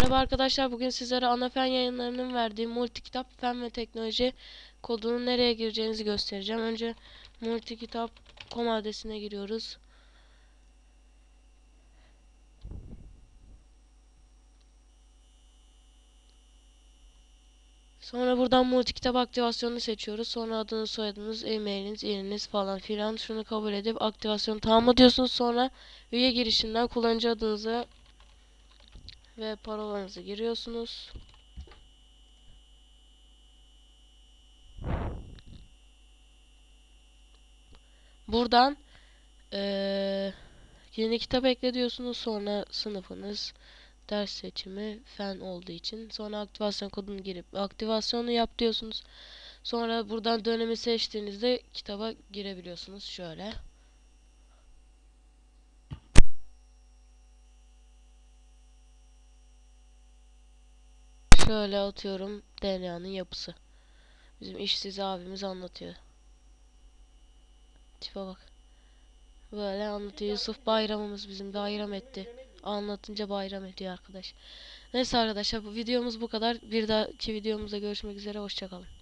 Merhaba arkadaşlar bugün sizlere ana fen yayınlarının verdiği multi kitap fen ve teknoloji kodunun nereye gireceğinizi göstereceğim. Önce multi kitap com adresine giriyoruz. Sonra buradan multi kitap aktivasyonunu seçiyoruz. Sonra adınız, soyadınız, e-mailiniz, iliniz falan filan şunu kabul edip aktivasyonu tamamla diyorsunuz. Sonra üye girişinden kullanıcı adınızı ve parolanızı giriyorsunuz. Buradan eee, yeni kitap ekle diyorsunuz. Sonra sınıfınız, ders seçimi, fen olduğu için. Sonra aktivasyon kodunu girip aktivasyonu yap diyorsunuz. Sonra buradan dönemi seçtiğinizde kitaba girebiliyorsunuz. Şöyle. Şöyle atıyorum DNA'nın yapısı. Bizim işsiz abimiz anlatıyor. Tipe bak. Böyle anlatıyor. Yusuf bayramımız bizim bayram etti. Anlatınca bayram ediyor arkadaş. Neyse arkadaşlar bu videomuz bu kadar. Bir dahaki videomuzda görüşmek üzere. Hoşçakalın.